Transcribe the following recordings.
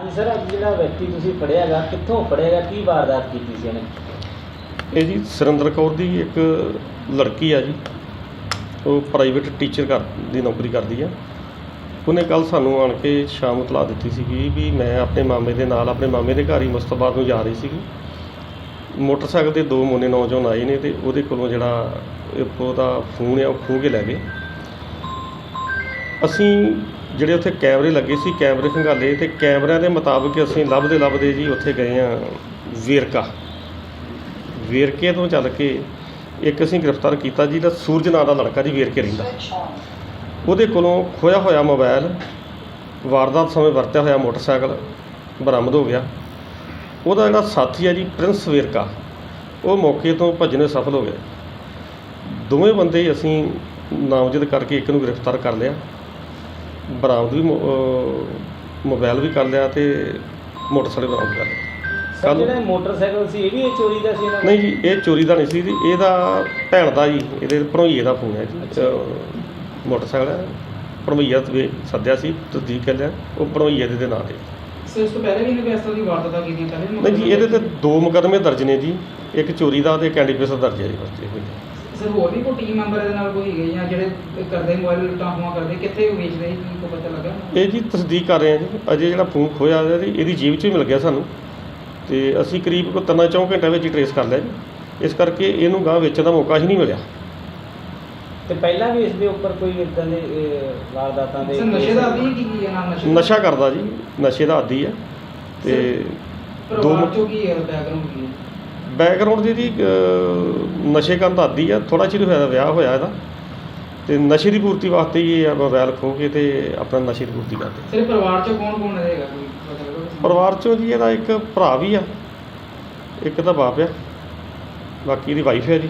ਹਾਂਜੀ ਸਰ, ਅੱਜ ਜਿਹੜਾ ਵਿਅਕਤੀ ਤੁਸੀਂ ਫੜਿਆਗਾ, ਕਿੱਥੋਂ ਫੜਿਆਗਾ? ਕੀ ਵਾਰਦਾਤ ਕੀਤੀ ਸੀ ਇਹਨੇ? ਇਹ ਜੀ ਸੁਰਿੰਦਰ ਕੌਰ ਦੀ ਇੱਕ ਲੜਕੀ ਆ ਜੀ। ਉਹ ਪ੍ਰਾਈਵੇਟ ਟੀਚਰ ਕਰ ਦੀ ਨੌਕਰੀ ਕਰਦੀ ਆ। ਉਹਨੇ ਕੱਲ ਸਾਨੂੰ ਆਣ ਕੇ ਸ਼ਾਮ ਇਤਲਾਹ ਦਿੱਤੀ ਸੀਗੀ ਵੀ ਮੈਂ ਆਪਣੇ ਮਾਮੇ ਦੇ ਨਾਲ, ਆਪਣੇ ਮਾਮੇ ਦੇ ਘਰ ਹੀ ਮੁਸਤਫਾ ਨੂੰ ਜਾ ਰਹੀ ਸੀਗੀ। ਮੋਟਰਸਾਈਕਲ ਤੇ ਦੋ ਮੋਨੇ ਨੌਜਵਾਨ ਆਏ ਨੇ ਤੇ ਉਹਦੇ ਕੋਲੋਂ ਜਿਹੜਾ ਇੱਕ ਉਹਦਾ ਫੋਨ ਆ, ਉਹ ਖੋਹ ਕੇ ਲੈ ਗਏ। ਅਸੀਂ ਜਿਹੜੇ ਉੱਥੇ ਕੈਮਰੇ ਲੱਗੇ ਸੀ, ਕੈਮਰੇ ਖੰਗਾਲੇ ਅਤੇ ਕੈਮਰਿਆਂ ਦੇ ਮੁਤਾਬਕ ਅਸੀਂ ਲੱਭਦੇ ਲੱਭਦੇ ਜੀ ਉੱਥੇ ਗਏ ਹਾਂ ਵੇਰਕਾ। ਵੇਰਕੇ ਤੋਂ ਚੱਲ ਕੇ ਇੱਕ ਅਸੀਂ ਗ੍ਰਿਫਤਾਰ ਕੀਤਾ ਜੀ, ਦਾ ਸੂਰਜ ਨਾਂ ਦਾ ਲੜਕਾ ਜੀ ਵੇਰਕੇ ਰਹਿੰਦਾ। ਉਹਦੇ ਕੋਲੋਂ ਖੋਇਆ ਹੋਇਆ ਮੋਬਾਈਲ, ਵਾਰਦਾਤ ਸਮੇਂ ਵਰਤਿਆ ਹੋਇਆ ਮੋਟਰਸਾਈਕਲ, ਬਰਾਮਦ ਹੋ ਗਿਆ। ਉਹਦਾ ਜਿਹੜਾ ਸਾਥੀ ਹੈ ਜੀ, ਪ੍ਰਿੰਸ ਵੇਰਕਾ, ਉਹ ਮੌਕੇ ਤੋਂ ਭੱਜਣੇ ਸਫਲ ਹੋ ਗਏ। ਦੋਵੇਂ ਬੰਦੇ ਅਸੀਂ ਨਾਮਜ਼ਦ ਕਰਕੇ ਇੱਕ ਨੂੰ ਗ੍ਰਿਫਤਾਰ ਕਰ ਲਿਆ। ਬਰਾਮਦ ਵੀ ਮੋਬਾਈਲ ਵੀ ਕਰ ਲਿਆ ਤੇ ਮੋਟਰਸਾਈਕਲ ਬਰਾਮਦ ਕਰ ਲਿਆ। ਸਰ ਕੱਲ੍ਹ- ਜਿਹੜਾ ਮੋਟਰਸਾਈਕਲ ਸੀ ਇਹ ਵੀ ਇਹ ਚੋਰੀ ਦਾ ਸੀ ਇਹਨਾਂ ਦਾ? ਨਹੀਂ ਜੀ ਇਹ ਚੋਰੀ ਦਾ ਨਹੀਂ ਸੀ ਜੀ ਇਹਦਾ ਭੈਣ ਦਾ ਜੀ ਇਹਦੇ ਭਣੋਈਏ ਦਾ ਫੋਨ ਹੈ ਜੀ ਅਹ ਮੋਟਰਸਾਈਕਲ ਹੈ। ਭਣੋਈਆ ਤੇ ਸੱਦਿਆ ਸੀ ਤਸਦੀਕ ਕਰ ਲਿਆ ਉਹ ਭਣੋਈਏ ਦੇ ਦੇ ਨਾਂ ਤੇ। ਸਰ ਇਸ ਤੋਂ ਪਹਿਲੇ ਵੀ ਇਹਨੇ ਕੋਈ ਇਸ ਤਰ੍ਹਾਂ ਦੀ ਵਾਰਦਾਤਾਂ ਕੀਤੀਆਂ ਪਹਿਲੇ ਵੀ ਨਹੀਂ ਜੀ ਇਹਦੇ ਤੇ ਦੋ ਮੁਕੱਦਮੇ ਦਰਜ ਨੇ ਜੀ ਇੱਕ ਚੋਰੀ ਦਾ ਤੇ ਕੈਂਡੀਪੇਸ ਦਾ ਦਰਜ ਹੈ ਜੀ ਬਸ ਇਹੋ ਹੀ। ਸਰ ਹੋਰ ਵੀ ਕੋਈ ਟੀਮ ਮੈਂਬਰ ਇਹਦੇ ਨਾਲ ਕੋਈ ਹੈਗੇ ਜਾਂ ਜਿਹੜੇ ਕਰਦੇ ਮੋਬਾਈਲ ਲੁੱਟਾਂ ਖੋਹਾਂ ਕਰਦੇ ਕਿੱਥੇ ਉਹ ਵੇਚਦੇ ਸੀ? ਕੀ ਪਤਾ ਲੱਗਾ? ਇਹ ਜੀ ਤਸਦੀਕ ਕਰ ਰਹੇ ਹਾਂ ਜੀ। ਅਜੇ ਜਿਹੜਾ ਫੋਨ ਖੋਇਆ ਇਹਦੀ ਇਹਦੀ ਜੇਬ 'ਚੋਂ ਹੀ ਮਿਲ ਗਿਆ ਸਾਨੂੰ। ਤੇ ਅਸੀਂ ਕਰੀਬ ਕੋ ਤਿੰਨਾਂ ਚੌਂ ਘੰਟਿਆਂ ਵਿੱਚ ਹੀ ਟਰੇਸ ਕਰ ਲਿਆ ਜੀ। ਇਸ ਕਰਕੇ ਇਹਨੂੰ ਗਾਂ ਵੇਚਣ ਦਾ ਮੌਕਾ ਹੀ ਨਹੀਂ ਮਿਲਿਆ। ਤੇ ਪਹਿਲਾਂ ਵੀ ਇਸ ਦੇ ਉੱਪਰ ਕੋਈ ਇਦਾਂ ਦੇ ਵਾਰਦਾਤਾਂ ਦੇ ਸਰ ਨਸ਼ੇ ਦਾ ਆਦੀ ਕੀ ਕੀ ਹੈ ਨਾਮ ਨਸ਼ੇ ਦਾ? ਨਸ਼ਾ ਕਰਦਾ ਜੀ ਨਸ਼ੇ ਦਾ ਆਦੀ ਹੈ। ਤੇ ਦੋ ਪਰਿਵਾਰ ਚੋਂ ਕੀ ਹੈ ਬੈਕਗ੍ਰਾਉਂਡ ਕੀ ਹੈ? ਬੈਕਗ੍ਰਾਉਂਡ ਦੀ ਅਹ, ਨਸ਼ੇ ਕਰਨ ਦਾ ਆਦੀ ਆ ਥੋੜਾ ਚਿਰ ਹੋਇਆ ਵਿਆਹ ਹੋਇਆ ਇਹਦਾ। ਤੇ ਨਸ਼ੇ ਦੀ ਪੂਰਤੀ ਵਾਸਤੇ ਹੀ ਇਹ ਮੋਬਾਈਲ ਖੋ ਕੇ ਤੇ ਆਪਣਾ ਨਸ਼ੇ ਦੀ ਪੂਰਤੀ ਕਰਦੇ ਸਰ ਪਰਿਵਾਰ ਚੋਂ ਕੌਣ ਕੌਣ ਰਹੇਗਾ ਕੋਈ? ਪਰਿਵਾਰ ਚੋਂ ਜੀ ਇਹਦਾ ਇੱਕ ਭਰਾ ਵੀ ਆ ਇੱਕ ਤਾਂ ਬਾਪ ਆ ਬਾਕੀ ਇਹਦੀ ਵਾਈਫ ਹੈ ਜੀ।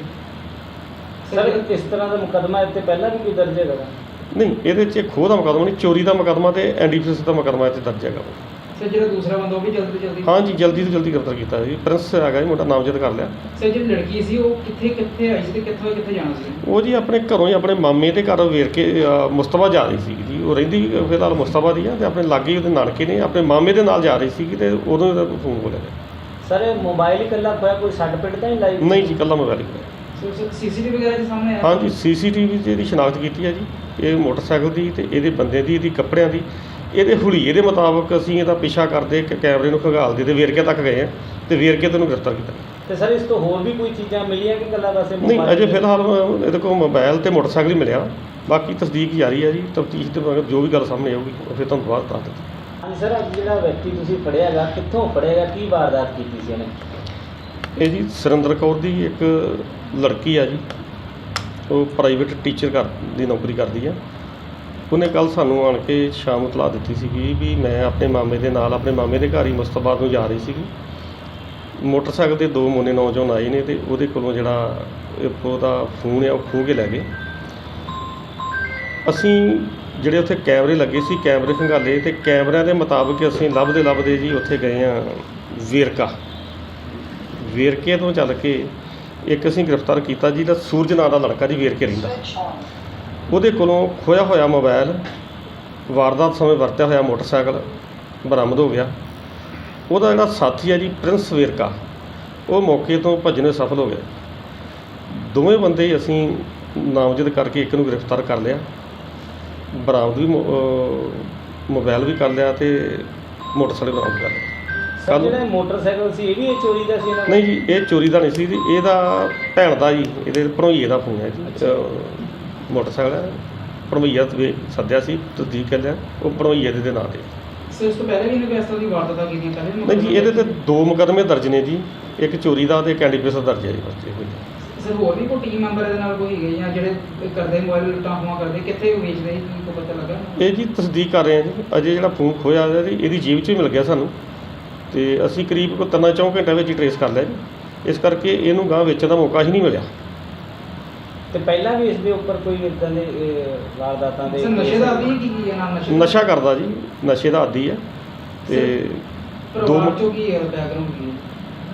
ਸਰ ਇਸ ਤਰ੍ਹਾਂ ਦਾ ਮੁਕੱਦਮਾ ਇੱਥੇ ਪਹਿਲਾਂ ਵੀ ਕੋਈ ਦਰਜ ਹੈਗਾ? ਨਹੀਂ ਇਹਦੇ 'ਚ ਖੋਹ ਦਾ ਮੁਕੱਦਮਾ ਨਹੀਂ ਚੋਰੀ ਦਾ ਮੁਕੱਦਮਾ ਤੇ ਐਨਡੀਪੀਐਸ ਦਾ ਮੁਕੱਦਮਾ ਇੱਥੇ ਦਰਜ ਹੈਗਾ ਸਰ ਜਿਹੜਾ ਦੂਸਰਾ ਬੰਦਾ ਉਹ ਵੀ ਜਲਦੀ ਜਲਦੀ ਹਾਂ ਜੀ ਜਲਦੀ ਤੋਂ ਜਲਦੀ ਗ੍ਰਿਫਤਾਰ ਕੀਤਾ ਜੀ। ਪ੍ਰਿੰਸ ਹੈਗਾ ਜੀ ਮੁੰਡਾ ਨਾਮਜ਼ਦ ਕਰ ਲਿਆ। ਸਰ ਜਿਹੜੀ ਲੜਕੀ ਸੀ ਉਹ ਕਿੱਥੇ ਕਿੱਥੇ ਆਈ ਸੀ ਤੇ ਕਿੱਥੋਂ ਕਿੱਥੇ ਜਾਣਾ ਸੀ? ਉਹ ਜੀ ਆਪਣੇ ਘਰੋਂ ਹੀ ਆਪਣੇ ਮਾਮੇ ਦੇ ਘਰ ਵੇਰ ਕੇ ਅ, ਮੁਸਤਫਾ ਜਾ ਰਹੀ ਸੀ ਜੀ। ਉਹ ਰਹਿੰਦੀ ਵੀ ਫਿਲਹਾਲ ਮੁਸਤਫਾ ਦੀ ਆ ਤੇ ਆਪਣੇ ਲਾਗੇ ਹੀ ਉਹਦੇ ਨਾਨਕੇ ਨੇ ਆਪਣੇ ਮਾਮੇ ਦੇ ਨਾਲ ਜਾ ਰਹੀ ਸੀ ਤੇ ਉਦੋਂ ਇਹਦਾ ਫੋਨ ਬੋਲਿਆ ਗਿਆ ਸਰ ਇਹ ਮੋਬਾਈਲ ਹੀ ਇਕੱਲਾ ਖੋਇਆ ਕੋਈ ਸੱਟ ਪਿੱਟ ਤਾਂ ਨਹੀਂ ਲਾਈ? ਨਹੀਂ ਜੀ ਕੱਲਾ ਮੋਬਾਈਲ ਹੀ ਹੋਇਆ। ਸੀਸੀਟੀਵੀ ਵਗੈਰਾ ਦੇ ਸਾਹਮਣੇ ਆਇਆ? ਹਾਂਜੀ ਸੀਸੀਟੀਵੀ 'ਚ ਇਹਦੀ ਸ਼ਨਾਖਤ ਕੀਤੀ ਹੈ ਜੀ। ਇਹ ਮੋਟਰਸਾਈਕਲ ਦੀ ਤੇ ਇਹਦੇ ਬੰਦੇ ਦੀ ਇਹਦੀ ਕੱਪੜਿਆਂ ਦੀ। ਇਹਦੇ ਹੁਲੀਏ ਦੇ ਮੁਤਾਬਕ ਅਸੀਂ ਇਹਦਾ ਪਿੱਛਾ ਕਰਦੇ ਇੱਕ ਕੈਮਰੇ ਨੂੰ ਖਗਾਲਦੇ ਤੇ ਵੇਰਕੇ ਤੱਕ ਗਏ ਆ ਤੇ ਵੇਰਕੇ ਤੇ ਨੂੰ ਗ੍ਰਿਫਤਾਰ ਕੀਤਾ। ਤੇ ਸਰ ਇਸ ਤੋਂ ਹੋਰ ਵੀ ਕੋਈ ਚੀਜ਼ਾਂ ਮਿਲੀਆਂ ਕਿ ਬਸ ਇਹ ਨਹੀਂ ਅਜੇ ਤੇ- ਫਿਲਹਾਲ ਇਹਦੇ ਕੋਲ ਮੋਬਾਈਲ ਤੇ ਮੋਟਰਸਾਈਕਲ ਹੀ ਮਿਲਿਆ। ਬਾਕੀ ਤਸਦੀਕ ਜਾਰੀ ਹੈ ਜੀ ਤਫਤੀਸ਼ ਦੇ ਮਗਰ ਜੋ ਵੀ ਗੱਲ ਸਾਹਮਣੇ ਆਊਗੀ ਫਿਰ ਤੁਹਾਨੂੰ ਬਾਅਦ ਦੱਸ ਦਿੱਤੀ ਹਾਂਜੀ ਸਰ ਅੱਜ ਜਿਹੜਾ ਵਿਅਕਤੀ ਤੁਸੀਂ ਫੜਿਆਗਾ ਕਿੱਥੋਂ ਫੜਿਆਗਾ ਕੀ ਵਾਰਦਾਤ ਕੀਤੀ ਸੀ ਇਹਨੇ? ਇਹ ਜੀ ਸੁਰਿੰਦਰ ਕੌਰ ਦੀ ਇੱਕ ਲੜਕੀ ਆ ਜੀ ਉਹ ਪ੍ਰਾਈਵੇਟ ਟੀਚਰ ਕਰ ਦੀ ਨੌਕਰੀ ਕਰਦੀ ਆ। ਉਹਨੇ ਕੱਲ ਸਾਨੂੰ ਆਣ ਕੇ ਸ਼ਾਮ ਇਤਲਾਹ ਦਿੱਤੀ ਸੀਗੀ ਵੀ ਮੈਂ ਆਪਣੇ ਮਾਮੇ ਦੇ ਨਾਲ ਆਪਣੇ ਮਾਮੇ ਦੇ ਘਰ ਹੀ ਮੁਸਤਫਾ ਨੂੰ ਜਾ ਰਹੀ ਸੀਗੀ। ਮੋਟਰਸਾਈਕਲ ਤੇ ਦੋ ਮੋਨੇ ਨੌਜਵਾਨ ਆਏ ਨੇ ਤੇ ਉਹਦੇ ਕੋਲੋਂ ਜਿਹੜਾ ਉਹਦਾ ਫੋਨ ਆ ਉਹ ਖੋਹ ਕੇ ਲੈ ਗਏ। ਅਸੀਂ ਜਿਹੜੇ ਉੱਥੇ ਕੈਮਰੇ ਲੱਗੇ ਸੀ, ਕੈਮਰੇ ਖੰਗਾਲੇ ਤੇ ਕੈਮਰਿਆਂ ਦੇ ਮੁਤਾਬਕ ਅਸੀਂ ਲੱਭਦੇ ਲੱਭਦੇ ਜੀ ਉੱਥੇ ਗਏ ਆ ਵੇਰਕਾ। ਵੇਰਕੇ ਤੋਂ ਚੱਲ ਕੇ ਇੱਕ ਅਸੀਂ ਗ੍ਰਿਫਤਾਰ ਕੀਤਾ ਜਿਹਦਾ ਸੂਰਜ ਨਾਂ ਦਾ ਲੜਕਾ ਜੀ ਵੇਰਕੇ ਰਹਿੰਦਾ। ਉਹਦੇ ਕੋਲੋਂ ਖੋਇਆ ਹੋਇਆ ਮੋਬਾਈਲ ਵਾਰਦਾਤ ਸਮੇਂ ਵਰਤਿਆ ਹੋਇਆ ਮੋਟਰਸਾਈਕਲ ਬਰਾਮਦ ਹੋ ਗਿਆ। ਉਹਦਾ ਜਿਹੜਾ ਸਾਥੀ ਹੈ ਜੀ ਪ੍ਰਿੰਸ ਵੇਰਕਾ ਉਹ ਮੌਕੇ ਤੋਂ ਭੱਜਣੇ ਸਫਲ ਹੋ ਗਏ ਦੋਵੇਂ ਬੰਦੇ ਅਸੀਂ ਨਾਮਜ਼ਦ ਕਰਕੇ ਇੱਕ ਨੂੰ ਗ੍ਰਿਫਤਾਰ ਕਰ ਲਿਆ। ਬਰਾਮਦ ਵੀ ਮੋਬਾਈਲ ਵੀ ਕਰ ਲਿਆ ਤੇ ਮੋਟਰਸਾਈਕਲ ਬਰਾਮਦ ਕਰ ਲਿਆ। ਸਰ ਜਿਹੜਾ ਮੋਟਰਸਾਈਕਲ ਸੀ ਇਹ ਵੀ ਇਹ ਚੋਰੀ ਦਾ ਸੀ ਇਹਨਾਂ ਦਾ? ਨਹੀਂ ਜੀ ਇਹ ਚੋਰੀ ਦਾ ਨਹੀਂ ਸੀ ਜੀ ਇਹਦਾ ਭੈਣ ਦਾ ਜੀ ਇਹਦੇ ਭਣੋਈਏ ਦਾ ਫੋਨ ਹੈ ਜੀ। ਮੋਟਰਸਾਈਕਲ ਭਣੋਈਆ ਤੇ ਸੱਦਿਆ ਸੀ ਤਸਦੀਕ ਕਰ ਲਿਆ ਉਹ ਭਣੋਈਏ ਦੇ ਨਾਂ ਤੇ। ਸਰ ਇਸ ਤੋਂ ਪਹਿਲੇ ਵੀ ਇਹਨੇ ਕੋਈ ਇਸ ਤਰ੍ਹਾਂ ਦੀ ਵਾਰਦਾਤਾਂ ਕੀਤੀਆਂ ਪਹਿਲੇ ਵੀ ਨਹੀਂ ਜੀ ਇਹਦੇ ਤੇ ਦੋ ਮੁਕੱਦਮੇ ਦਰਜ ਨੇ ਜੀ। ਇੱਕ ਚੋਰੀ ਦਾ ਤੇ ਕੈਂਡੀਪੇਸ ਦਾ ਦਰਜ ਹੈ ਜੀ ਸਰ ਹੋਰ ਵੀ ਕੋਈ ਟੀਮ ਮੈਂਬਰ ਇਹਦੇ ਨਾਲ ਕੋਈ ਹੈਗੇ ਜਾਂ ਜਿਹੜੇ ਕਰਦੇ ਮੋਬਾਈਲ ਲੁੱਟਾਂ ਖੋਹਾਂ ਕਰਦੇ ਕਿੱਥੇ ਉਹ ਵੇਚਦੇ ਸੀ ਕੀ ਕੋਈ ਪਤਾ ਲੱਗਾ? ਇਹ ਜੀ ਤਸਦੀਕ ਕਰ ਰਹੇ ਹਾਂ ਜੀ। ਅਜੇ ਜਿਹੜਾ ਫੋਨ ਖੋਇਆ ਇਹਦੀ ਇਹਦੀ ਜੇਬ 'ਚੋਂ ਹੀ ਮਿਲ ਗਿਆ ਸਾਨੂੰ। ਤੇ ਅਸੀਂ ਕਰੀਬ ਕੋ ਤਿੰਨਾਂ ਚੌਂ ਘੰਟਿਆਂ ਵਿੱਚ ਟਰੇਸ ਕਰ ਲਿਆ ਜੀ। ਇਸ ਕਰਕੇ ਇਹਨੂੰ ਗਾਂ ਵੇਚਣ ਦਾ ਮੌਕਾ ਹੀ ਨਹੀਂ ਮਿਲਿਆ। ਤੇ ਪਹਿਲਾਂ ਵੀ ਇਸ ਦੇ ਉੱਪਰ ਕੋਈ ਇਦਾਂ ਦੇ ਵਾਰਦਾਤਾਂ ਦੇ ਸਰ ਨਸ਼ੇ ਦਾ ਆਦੀ ਕੀ ਕੀ ਹੈ ਨਾਮ ਨਸ਼ੇ ਦਾ? ਨਸ਼ਾ ਕਰਦਾ ਜੀ ਨਸ਼ੇ ਦਾ ਆਦੀ ਹੈ ਤੇ ਦੋ ਪਰਿਵਾਰ ਚੋਂ ਕੀ ਹੈ ਬੈਕਗ੍ਰਾਉਂਡ ਕੀ ਹੈ?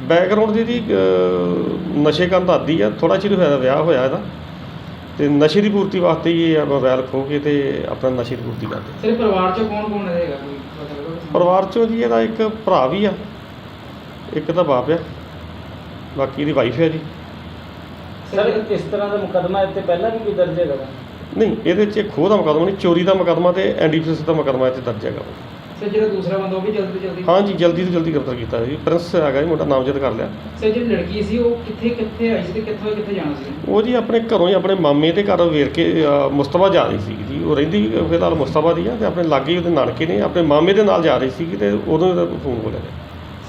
ਬੈਕਗ੍ਰਾਉਂਡ ਦੀ ਅਹ, ਨਸ਼ੇ ਕਰਨ ਦਾ ਆਦੀ ਆ ਥੋੜਾ ਚਿਰ ਹੋਇਆ ਵਿਆਹ ਹੋਇਆ ਇਹਦਾ। ਤੇ ਨਸ਼ੇ ਦੀ ਪੂਰਤੀ ਵਾਸਤੇ ਹੀ ਇਹ ਮੋਬਾਈਲ ਖੋ ਕੇ ਤੇ ਆਪਣਾ ਨਸ਼ੇ ਦੀ ਪੂਰਤੀ ਕਰਦੇ ਸਰ ਪਰਿਵਾਰ ਚੋਂ ਕੌਣ ਕੌਣ ਰਹੇਗਾ ਕੋਈ? ਪਤਾ ਲੱਗਾ ਪਰਿਵਾਰ ਚੋਂ ਜੀ ਇਹਦਾ ਇੱਕ ਭਰਾ ਵੀ ਆ ਇੱਕ ਤਾਂ ਬਾਪ ਆ ਬਾਕੀ ਇਹਦੀ ਵਾਈਫ ਹੈ ਜੀ। ਸਰ ਇਸ ਤਰ੍ਹਾਂ ਦਾ ਮੁਕੱਦਮਾ ਇੱਥੇ ਪਹਿਲਾਂ ਵੀ ਕੋਈ ਦਰਜ ਹੈਗਾ ਵਾ? ਨਹੀਂ ਇਹਦੇ 'ਚ ਖੋਹ ਦਾ ਮੁਕੱਦਮਾ ਨਹੀਂ ਚੋਰੀ ਦਾ ਮੁਕੱਦਮਾ ਤੇ ਐਨਡੀਪੀਐਸ ਦਾ ਮੁਕੱਦਮਾ ਇੱਥੇ ਦਰਜ ਹੈਗਾ ਸਰ ਜਿਹੜਾ ਦੂਸਰਾ ਬੰਦਾ ਉਹ ਵੀ ਜਲਦੀ ਤੋਂ ਜਲਦੀ ਹਾਂ ਜੀ ਜਲਦੀ ਤੋਂ ਜਲਦੀ ਗ੍ਰਿਫਤਾਰ ਕੀਤਾ ਜੀ। ਪ੍ਰਿੰਸ ਹੈਗਾ ਜੀ ਮੁੰਡਾ ਨਾਮਜ਼ਦ ਕਰ ਲਿਆ। ਸਰ ਜਿਹੜੀ ਲੜਕੀ ਸੀ ਉਹ ਕਿੱਥੇ ਕਿੱਥੇ ਆਈ ਸੀ ਤੇ ਕਿੱਥੋਂ ਕਿੱਥੇ ਜਾਣਾ ਸੀ? ਉਹ ਜੀ ਆਪਣੇ ਘਰੋਂ ਹੀ ਆਪਣੇ ਮਾਮੇ ਦੇ ਘਰ ਵੇਰ ਕੇ ਅ, ਮੁਸਤਫਾ ਜਾ ਰਹੀ ਸੀ ਜੀ। ਉਹ ਰਹਿੰਦੀ ਫਿਲਹਾਲ ਮੁਸਤਫਾ ਦੀ ਆ ਤੇ ਆਪਣੇ ਲਾਗੇ ਹੀ ਉਹਦੇ ਨਾਨਕੇ ਨੇ। ਆਪਣੇ ਮਾਮੇ ਦੇ ਨਾਲ ਜਾ ਰਹੀ ਸੀ ਤੇ ਉਦੋਂ ਇਹਦਾ ਫੋਨ ਬੋਲਿਆ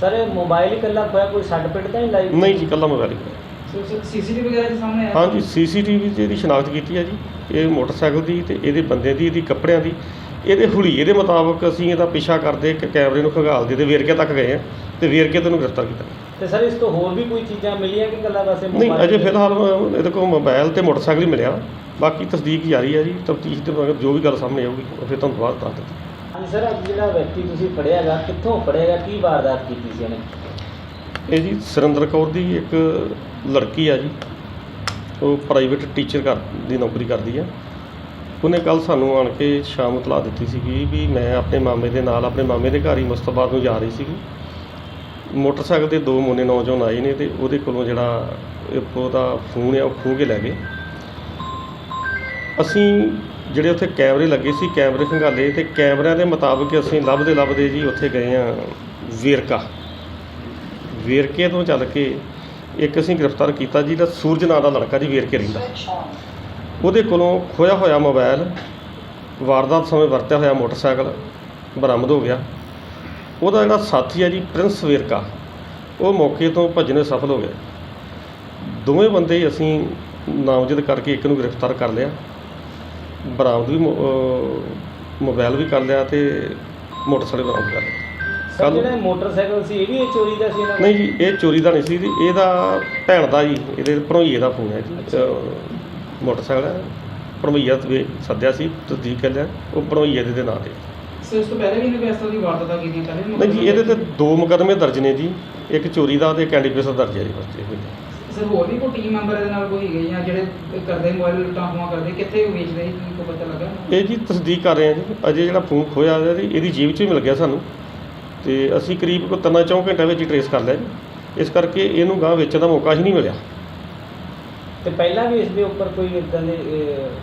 ਸਰ ਇਹ ਮੋਬਾਈਲ ਇਕੱਲਾ ਖੋਇਆ ਕੋਈ ਸੱਟ ਪਿੱਟ ਤਾਂ ਨਹੀਂ ਲਾਈ? ਨਹੀਂ ਜੀ ਕੱਲਾ ਮੋਬਾਈਲ ਹੀ ਹੋਇਆ। ਸਰ ਸੀਸੀਟੀਵੀ ਵਗੈਰਾ ਦੇ ਸਾਹਮਣੇ ਆਇਆ ਹਾਂਜੀ ਸੀਸੀਟੀਵੀ 'ਚ ਇਹਦੀ ਸ਼ਨਾਖਤ ਕੀਤੀ ਹੈ ਜੀ। ਇਹ ਮੋਟਰਸਾਈਕਲ ਦੀ ਤੇ ਇਹਦੇ ਬੰਦੇ ਦੀ ਇਹਦੀ ਕੱਪੜਿਆਂ ਦੀ। ਇਹਦੇ ਹੁਲੀਏ ਦੇ ਮੁਤਾਬਕ ਅਸੀਂ ਇਹਦਾ ਪਿੱਛਾ ਕਰਦੇ ਇੱਕ ਕੈਮਰੇ ਨੂੰ ਖੰਗਾਲਦੇ ਤੇ ਵੇਰਕੇ ਤੱਕ ਗਏ ਆ ਤੇ ਵੇਰਕੇ ਤੋਂ ਇਹਨੂੰ ਗ੍ਰਿਫਤਾਰ ਕੀਤਾ। ਤੇ ਸਰ ਇਸ ਤੋਂ ਹੋਰ ਵੀ ਕੋਈ ਚੀਜ਼ਾਂ ਮਿਲੀਆਂ ਕਿ ਇਕੱਲਾ ਵੈਸੇ ਨਹੀਂ mobile ਅਜੇ ਫਿਲਹਾਲ ਅ, ਇਹਦੇ ਕੋਲ ਮੋਬਾਈਲ ਤੇ ਮੋਟਰਸਾਈਕਲ ਹੀ ਮਿਲਿਆ। ਬਾਕੀ ਤਸਦੀਕ ਜਾਰੀ ਹੈ ਜੀ। ਤਫਤੀਸ਼ ਦੇ ਮਗਰ ਜੋ ਵੀ ਗੱਲ ਸਾਹਮਣੇ ਆਊਗੀ ਉਹ ਫਿਰ ਤੁਹਾਨੂੰ ਬਾਅਦ ਦੱਸ ਦਿੱਤੀ ਹਾਂਜੀ ਸਰ ਅੱਜ ਜਿਹੜਾ ਵਿਅਕਤੀ ਤੁਸੀਂ ਫੜਿਆਗਾ ਕਿੱਥੋਂ ਫੜਿਆਗਾ ਕੀ ਵਾਰਦਾਤ ਕੀਤੀ ਸੀ ਇਹਨੇ? ਇਹ ਜੀ ਸੁਰਿੰਦਰ ਕੌਰ ਦੀ ਇੱਕ ਲੜਕੀ ਆ ਜੀ, ਉਹ ਪ੍ਰਾਈਵੇਟ ਟੀਚਰ ਕਰ, ਦੀ ਨੌਕਰੀ ਕਰਦੀ ਆ। ਉਹਨੇ ਕੱਲ ਸਾਨੂੰ ਆਣ ਕੇ ਸ਼ਾਮ ਤਲਾ ਦਿੱਤੀ ਸੀਗੀ ਵੀ ਮੈਂ ਆਪਣੇ ਮਾਮੇ ਦੇ ਨਾਲ, ਆਪਣੇ ਮਾਮੇ ਦੇ ਘਰ ਹੀ ਮੁਸਤਫਾ ਨੂੰ ਜਾ ਰਹੀ ਸੀਗੀ। ਮੋਟਰਸਾਈਕਲ ਤੇ ਦੋ ਮੋਨੇ ਨੌਜਵਾਨ ਆਏ ਨੇ ਤੇ ਉਹਦੇ ਕੋਲੋਂ ਜਿਹੜਾ ਉਹਦਾ ਫੋਨ ਆ, ਉਹ ਖੋਹ ਕੇ ਲੈ ਗਏ। ਅਸੀਂ ਜਿਹੜੇ ਉੱਥੇ ਕੈਮਰੇ ਲੱਗੇ ਸੀ, ਕੈਮਰੇ ਖੰਗਾਲੇ ਤੇ ਕੈਮਰਿਆਂ ਦੇ ਮੁਤਾਬਕ ਅਸੀਂ ਲੱਭਦੇ ਲੱਭਦੇ ਜੀ ਉੱਥੇ ਗਏ ਆ ਵੇਰਕਾ। ਵੇਰਕੇ ਤੋਂ ਚੱਲ ਕੇ ਇੱਕ ਅਸੀਂ ਗ੍ਰਿਫਤਾਰ ਕੀਤਾ ਜਿਹਦਾ ਸੂਰਜ ਨਾਂ ਦਾ ਲੜਕਾ ਜੀ ਵੇਰਕੇ ਰਹਿੰਦਾ। ਉਹਦੇ ਕੋਲੋਂ ਖੋਇਆ ਹੋਇਆ ਮੋਬਾਈਲ ਵਾਰਦਾਤ ਸਮੇਂ ਵਰਤਿਆ ਹੋਇਆ ਮੋਟਰਸਾਈਕਲ ਬਰਾਮਦ ਹੋ ਗਿਆ। ਉਹਦਾ ਜਿਹੜਾ ਸਾਥੀ ਹੈ ਜੀ, ਪ੍ਰਿੰਸ ਵੇਰਕਾ, ਉਹ ਮੌਕੇ ਤੋਂ ਭੱਜਣੇ ਸਫਲ ਹੋ ਗਿਆ। ਦੋਵੇਂ ਬੰਦੇ ਅਸੀਂ ਨਾਮਜ਼ਦ ਕਰਕੇ ਇੱਕ ਨੂੰ ਗ੍ਰਿਫਤਾਰ ਕਰ ਲਿਆ। ਬਰਾਮਦ ਵੀ ਮੋ- ਮੋਬਾਈਲ ਵੀ ਕਰ ਲਿਆ ਤੇ ਮੋਟਰਸਾਈਕਲ ਬਰਾਮਦ ਕਰ ਲਿਆ। ਸਰ ਕੱਲ੍ਹ- ਜਿਹੜਾ ਮੋਟਰਸਾਈਕਲ ਸੀ ਇਹ ਵੀ ਇਹ ਚੋਰੀ ਦਾ ਸੀ ਇਹਨਾਂ ਦਾ? ਨਹੀਂ ਜੀ ਇਹ ਚੋਰੀ ਦਾ ਨਹੀਂ ਸੀ ਜੀ ਇਹਦਾ ਭੈਣ ਦਾ ਜੀ ਇਹਦੇ ਭਣੋਈਏ ਦਾ ਫੋਨ ਹੈ ਜੀ ਅਹ ਮੋਟਰਸਾਈਕਲ ਹੈ। ਭਣੋਈਆ ਤੇ ਸੱਦਿਆ ਸੀ ਤਸਦੀਕ ਕਰ ਲਿਆ ਉਹ ਭਣੋਈਏ ਦੇ ਦੇ ਨਾਂ ਤੇ। ਸਰ ਉਸ ਤੋਂ ਪਹਿਲੇ ਵੀ ਇਹਨੇ ਇਸ ਤਰ੍ਹਾਂ ਦੀ ਵਾਰਦਾਤਾਂ ਕੀਤੀਆਂ ਵੀ ਨਹੀਂ ਜੀ ਇਹਦੇ ਤੇ ਦੋ ਮੁਕੱਦਮੇ ਦਰਜ ਨੇ ਜੀ ਇੱਕ ਚੋਰੀ ਦਾ ਤੇ ਦਰਜ ਹੈ ਜੀ। ਸਰ ਹੋਰ ਵੀ ਕੋਈ ਟੀਮ ਮੈਂਬਰ ਇਹਦੇ ਨਾਲ ਕੋਈ ਹੈਗੇ ਜਾਂ ਜਿਹੜੇ ਕਰਦੇ ਮੋਬਾਈਲ ਲੁੱਟਾਂ ਖੋਹਾਂ ਕਰਦੇ ਕਿੱਥੇ ਵੇਚਦੇ ਸੀ ਕੀ ਕੋਈ ਪਤਾ ਲੱਗਾ? ਇਹ ਜੀ ਤਸਦੀਕ ਕਰ ਰਹੇ ਹਾਂ ਜੀ ਅਜੇ ਜਿਹੜਾ ਫੋਨ ਖੋਇਆ ਇਹਦੀ ਇਹਦੀ ਜੇਬ 'ਚੋਂ ਹੀ ਮਿਲ ਗਿਆ ਸਾਨੂੰ। ਤੇ ਅਸੀਂ ਕਰੀਬ ਕੋ ਤਿੰਨਾਂ ਚੌਂ ਘੰਟਿਆਂ ਵਿੱਚ ਹੀ ਟਰੇਸ ਕਰ ਲਿਆ ਜੀ। ਇਸ ਕਰਕੇ ਇਹਨੂੰ ਗਾਂ ਵੇਚਣ ਦਾ ਮੌਕਾ ਹੀ ਨਹੀਂ ਮਿਲਿਆ। ਤੇ ਪਹਿਲਾਂ ਵੀ ਇਸ ਦੇ ਉੱਪਰ ਕੋਈ ਇਦਾਂ ਦੇ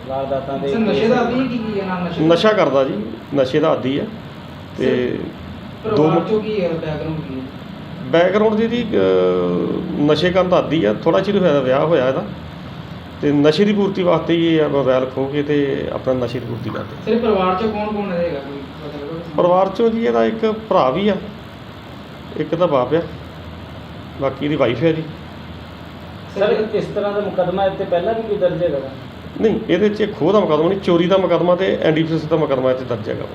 ਵਾਰਦਾਤਾਂ ਦੇ ਸਰ ਨਸ਼ੇ ਦਾ ਆਦੀ ਕੀ ਕੀ ਹੈ ਨਾਮ ਨਸ਼ੇ ਦਾ? ਨਸ਼ਾ ਕਰਦਾ ਜੀ ਨਸ਼ੇ ਦਾ ਆਦੀ ਹੈ। ਤੇ ਦੋ ਪਰਿਵਾਰ ਚੋਂ ਕੀ ਹੈ ਬੈਕਗ੍ਰਾਉਂਡ ਕੀ ਹੈ? ਬੈਕਗ੍ਰਾਉਂਡ ਦੀ ਇਹਦੀ ਅਹ, ਨਸ਼ੇ ਕਰਨ ਦਾ ਆਦੀ ਆ ਥੋੜਾ ਚਿਰ ਹੋਇਆ ਵਿਆਹ ਹੋਇਆ ਇਹਦਾ। ਤੇ ਨਸ਼ੇ ਦੀ ਪੂਰਤੀ ਵਾਸਤੇ ਹੀ ਇਹ ਮੋਬਾਈਲ ਖੋ ਕੇ ਤੇ ਆਪਣਾ ਨਸ਼ੇ ਦੀ ਪੂਰਤੀ ਕਰਦੇ ਸਰ ਪਰਿਵਾਰ ਚੋਂ ਕੌਣ ਕੌਣ ਰਹੇਗਾ ਕੋਈ? ਪਰਿਵਾਰ ਚੋਂ ਜੀ ਇਹਦਾ ਇੱਕ ਭਰਾ ਵੀ ਆ ਇੱਕ ਤਾਂ ਬਾਪ ਆ ਬਾਕੀ ਇਹਦੀ ਵਾਈਫ ਹੈ ਜੀ ਸਰ ਇਸ ਤਰ੍ਹਾਂ ਦਾ ਮੁਕੱਦਮਾ ਇੱਥੇ ਪਹਿਲਾਂ ਵੀ ਕੋਈ ਦਰਜ ਹੈਗਾ? ਨਹੀਂ ਇਹਦੇ 'ਚ ਖੋਹ ਦਾ ਮੁਕੱਦਮਾ ਨਹੀਂ ਚੋਰੀ ਦਾ ਮੁਕੱਦਮਾ ਤੇ ਐਨਡੀਪੀਐਸ ਦਾ ਮੁਕੱਦਮਾ ਇੱਥੇ ਦਰਜ ਹੈਗਾ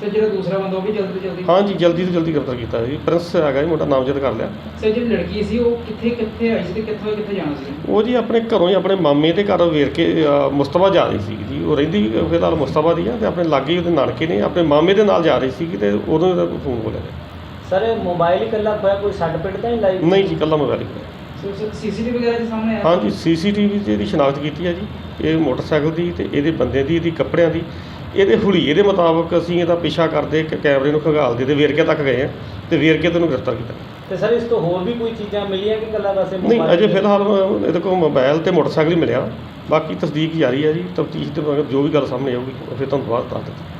ਸਰ ਜਿਹੜਾ ਦੂਸਰਾ ਬੰਦਾ ਉਹ ਵੀ ਜਲਦੀ ਤੋਂ ਜਲਦੀ ਹਾਂ ਜੀ ਜਲਦੀ ਤੋਂ ਜਲਦੀ ਗ੍ਰਿਫਤਾਰ ਕੀਤਾ ਜੀ। ਪ੍ਰਿੰਸ ਹੈਗਾ ਜੀ ਮੁੰਡਾ ਨਾਮਜ਼ਦ ਕਰ ਲਿਆ। ਸਰ ਜਿਹੜੀ ਲੜਕੀ ਸੀ ਉਹ ਕਿੱਥੇ ਕਿੱਥੇ ਆਈ ਸੀ ਤੇ ਕਿੱਥੋਂ ਕਿੱਥੇ ਜਾਣਾ ਸੀ? ਉਹ ਜੀ ਆਪਣੇ ਘਰੋਂ ਹੀ ਆਪਣੇ ਮਾਮੇ ਦੇ ਘਰ ਵੇਰ ਕੇ ਅ, ਮੁਸਤਫਾ ਜਾ ਰਹੀ ਸੀ ਜੀ। ਉਹ ਰਹਿੰਦੀ ਫਿਲਹਾਲ ਮੁਸਤਫਾ ਦੀ ਆ ਤੇ ਆਪਣੇ ਲਾਗੇ ਹੀ ਉਹਦੇ ਨਾਨਕੇ ਨੇ ਆਪਣੇ ਮਾਮੇ ਦੇ ਨਾਲ ਜਾ ਰਹੀ ਸੀ ਤੇ ਉਦੋਂ ਇਹਦਾ ਫੋਨ ਬੋਲਿਆ ਸਰ ਇਹ ਮੋਬਾਈਲ ਇਕੱਲਾ ਖੋਇਆ ਕੋਈ ਸੱਟ ਪਿੱਟ ਤਾਂ ਨਹੀਂ ਲਾਈ? ਨਹੀਂ ਜੀ ਕੱਲਾ ਮੋਬਾਈਲ ਹੀ ਹੋਇਆ। ਸਰ ਸੀਸੀਟੀਵੀ ਵਗੈਰਾ ਦੇ ਸਾਹਮਣੇ ਆਇਆ? ਹਾਂਜੀ ਸੀਸੀਟੀਵੀ 'ਚ ਇਹਦੀ ਸ਼ਨਾਖਤ ਕੀਤੀ ਹੈ ਜੀ। ਇਹ ਮੋਟਰਸਾਈਕਲ ਦੀ ਤੇ ਇਹਦੇ ਬੰਦੇ ਦੀ ਇਹਦੀ ਕੱਪੜਿਆਂ ਦੀ। ਇਹਦੇ ਹੁਲੀਏ ਦੇ ਮੁਤਾਬਕ ਅਸੀਂ ਇਹਦਾ ਪਿੱਛਾ ਕਰਦੇ ਇੱਕ ਕੈਮਰੇ ਨੂੰ ਖੰਗਾਲਦੇ ਤੇ ਵੇਰਕੇ ਤੱਕ ਗਏ ਆ ਤੇ ਵੇਰਕੇ ਤੋਂ ਇਹਨੂੰ ਗ੍ਰਿਫਤਾਰ ਕੀਤਾ। ਤੇ ਸਰ ਇਸ ਤੋਂ ਹੋਰ ਵੀ ਕੋਈ ਚੀਜ਼ਾਂ ਮਿਲੀਆਂ ਕਿ ਇਕੱਲਾ ਵੈਸੇ ਨਹੀਂ ਅਜੇ ਤੇ- ਫਿਲਹਾਲ ਅ, ਇਹਦੇ ਕੋਲ ਮੋਬਾਈਲ ਤੇ ਮੋਟਰਸਾਈਕਲ ਹੀ ਮਿਲਿਆ। ਬਾਕੀ ਤਸਦੀਕ ਜਾਰੀ ਹੈ ਜੀ ਤਫਤੀਸ਼ ਮਗਰ ਜੋ ਵੀ ਗੱਲ ਸਾਹਮਣੇ ਆਊਗੀ ਫਿਰ ਤੁਹਾਨੂੰ ਬਾਅਦ ਦੱਸ ਦਿੱਤੀ